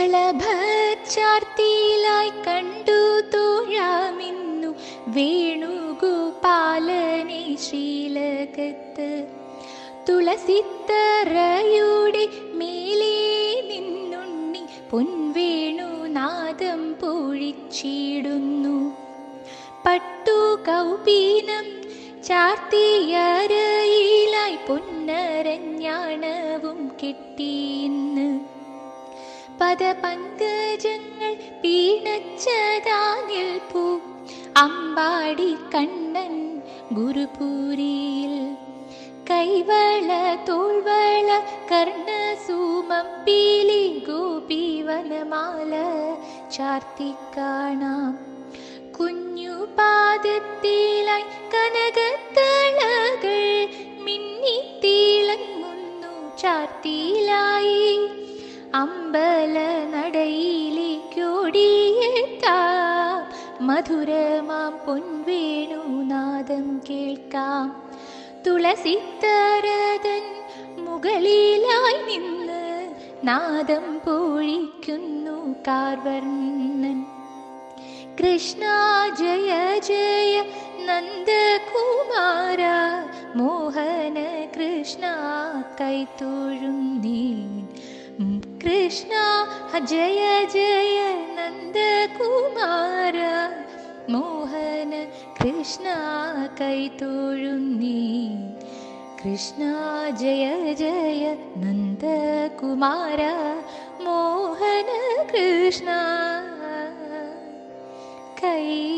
കളഭച്ചാർത്തിയിലായി കണ്ടു തോഴാമിന്നു വേണുഗോപാലനെ ശ്രീലകത്ത്. തുളസിത്തറയുടെ മേലേ നിന്നുണ്ണി പൊൻവേണുനാദം പൊഴിച്ചിടുന്നു. പട്ടു കൗപീനം ചാർത്തിയരയിലായി പൊന്നരഞ്ഞാണവും കെട്ടിയിന്ന് പദപങ്കജങ്ങൾ പീണച്ചതാനിൽ പൂ. അമ്പാടി കണ്ണൻ ഗുരുപൂരിയിൽ. കൈവള തോൾവള കർണസൂമം പീലി ഗോപീവനമാല ചാർത്തിക്കാണാം കുഞ്ഞു പാദത്തിലായി കനകത്തളകൾ മിന്നിത്തിളങ്ങുന്നു ചാർത്തിയിലായി അമ്പല നടയിലേക്കോടിയെത്താം മധുരമാം പൊൻവേണുനാദം കേൾക്കാം. തുളസിത്തരതൻ മുകളിലായി നിന്ന് നാദം പൊഴിക്കുന്നു കാർവർണൻ. കൃഷ്ണ ജയ ജയ നന്ദകുമാര മോഹന കൃഷ്ണ കൈത്തൊഴുന്നീൻ कृष्ण जय जय नन्दकुमार मोहन कृष्ण कैतोळुन्नी कृष्ण जय जय नन्दकुमार मोहन कृष्ण कै